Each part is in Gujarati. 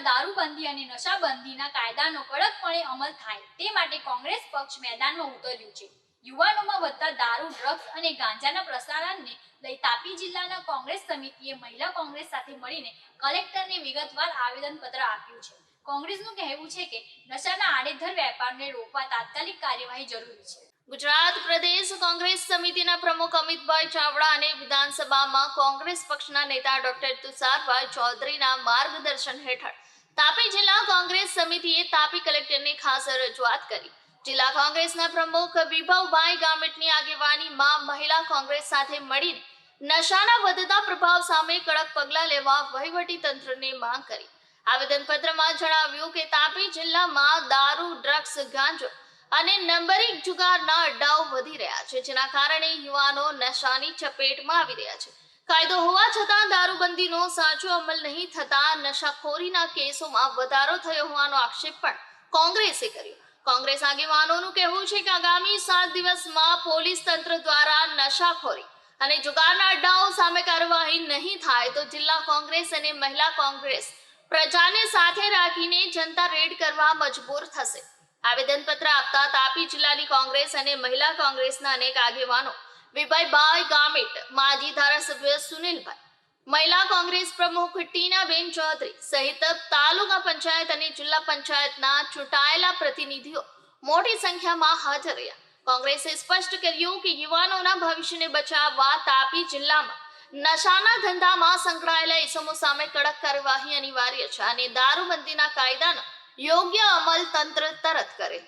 જિલ્લામાં દારૂબંધી અને નશાબંધીના કાયદાનો કડકપણે અમલ થાય તે માટે કોંગ્રેસ પક્ષ મેદાનમાં ઉતર્યું છે. યુવાનોમાં વધતા દારૂ, ડ્રગ્સ અને ગાંજાના પ્રસારણને લઈ તાપી જિલ્લાના કોંગ્રેસ સમિતિએ મહિલા કોંગ્રેસ સાથે મળીને કલેક્ટરને વિગતવાર આવેદનપત્ર આપ્યું છે. કોંગ્રેસનું કહેવું છે કે નશાના આડેધર વેપારને રોકવા તાત્કાલિક કાર્યવાહી જરૂરી છે. ગુજરાત પ્રદેશ કોંગ્રેસ સમિતિના પ્રમુખ અમિતભાઈ ચાવડા અને વિધાનસભામાં કોંગ્રેસ પક્ષના નેતા ડોક્ટર તુષારભાઈ ચૌધરીના માર્ગદર્શન હેઠળ તાપી જિલ્લા કોંગ્રેસ સમિતિએ તાપી કલેક્ટરને ખાસ રજૂઆત કરી. જિલ્લા કોંગ્રેસના પ્રમુખ વિભવભાઈ ગામિતની આગેવાનીમાં મહિલા કોંગ્રેસ સાથે મળીને નશાના વધતા પ્રભાવ સામે કડક પગલાં લેવા વહીવટી માંગ કરી. આવેદનપત્રમાં જણાવ્યું કે તાપી જિલ્લામાં દારૂ, ડ્રગ્સ, ગાંજો અને નંબરિંગ જુગારના અડ્ડાઓ વધી રહ્યા છે, જેના કારણે યુવાનો નશાની ચપેટમાં આવી રહ્યા છે. કાયદો હોવા છતાં દારૂબંધીનો સાચો અમલ નહીં થતા નશાખોરીના કેસોમાં વધારો થયો હોવાનો આક્ષેપ પણ કોંગ્રેસે કર્યો. કોંગ્રેસ આગેવાનોનું કહેવું છે કે આગામી સાત દિવસમાં પોલીસ તંત્ર દ્વારા નશાખોરી અને જુગારના અડ્ડાઓ સામે કાર્યવાહી નહીં થાય તો જિલ્લા કોંગ્રેસ અને મહિલા કોંગ્રેસ પ્રજાને સાથે રાખીને જનતા રેડ કરવા મજબૂર થશે. આવેદનપત્ર આપતા તાપી જિલ્લાની કોંગ્રેસ અને મહિલા કોંગ્રેસના અનેક આગેવાનો વિભાઈભાઈ ગામિત માજી ધારાસભ્ય સુનિલભાઈ. મહિલા કોંગ્રેસ પ્રમુખ ટીનાબેન ચૌધરી સહિત તાલુકા પંચાયત અને જિલ્લા પંચાયતના ચૂંટાયેલા પ્રતિનિધિઓ મોટી સંખ્યામાં હાજર રહ્યા. કોંગ્રેસે સ્પષ્ટ કર્યું કે યુવાનોના ભવિષ્યને બચાવવા તાપી જિલ્લામાં નશાના ધંધામાં સંકળાયેલા ઇસમો સામે કડક કાર્યવાહી અનિવાર્ય છે અને દારૂબંધીના કાયદાનો યોગ્ય અમલ તંત્ર તરત કરે.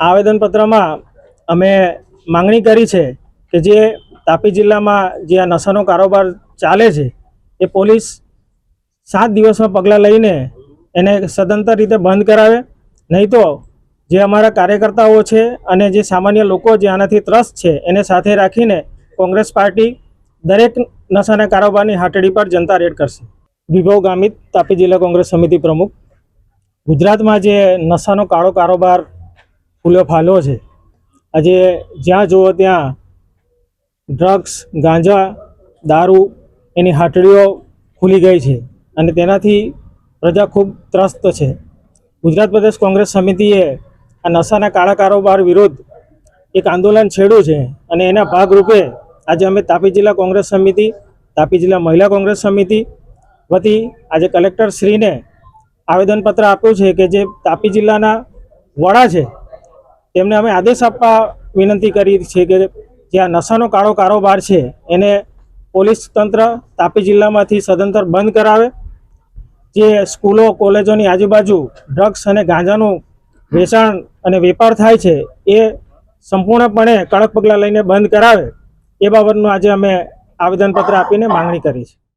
આવેદનપત્રમાં અમે માંગણી કરી છે કે જે તાપી જિલ્લામાં જે આ નશાનો કારોબાર ચાલે છે, એ પોલીસ સાત દિવસમાં પગલાં લઈને એને સદંતર રીતે બંધ કરાવે. નહીં તો જે અમારા કાર્યકર્તાઓ છે અને જે સામાન્ય લોકો જે આનાથી ત્રસ્ત છે, એને સાથે રાખીને કોંગ્રેસ પાર્ટી દરેક નશાના કારોબારની હાટડી પર જનતા રેડ કરશે. વિભવ ગામિત, તાપી જિલ્લા કોંગ્રેસ સમિતિ પ્રમુખ. ગુજરાતમાં જે નશાનો કાળો કારોબાર ફૂલ્યો ફાલ્યો છે, આજે જ્યાં જુઓ ત્યાં ડ્રગ્સ ગાંજા દારૂ એની હાટડીઓ ખુલી ગઈ છે અને તેનાથી પ્રજા ખૂબ ત્રસ્ત છે. ગુજરાત પ્રદેશ કોંગ્રેસ સમિતિએ આ નશાના કાળા કારોબાર વિરુદ્ધ એક આંદોલન છેડ્યું છે અને એના ભાગરૂપે આજે અમે તાપી જિલ્લા કોંગ્રેસ સમિતિ, તાપી જિલ્લા મહિલા કોંગ્રેસ સમિતિ વતી આજે કલેક્ટર શ્રીને આવેદનપત્ર આપ્યું છે કે જે તાપી જિલ્લાના વડા છે, તેમને અમે આદેશ આપવા વિનંતી કરી છે કે જે આ નશાનો કાળો કારોબાર છે, એને પોલીસ તંત્ર તાપી જિલ્લામાંથી સદંતર બંધ કરાવે. જે સ્કૂલો, કોલેજોની આજુબાજુ ડ્રગ્સ અને ગાંજાનું વેચાણ અને વેપાર થાય છે, એ સંપૂર્ણપણે કડક પગલાં લઈને બંધ કરાવે. એ બાબતનું આજે અમે આવેદનપત્ર આપીને માંગણી કરી છે.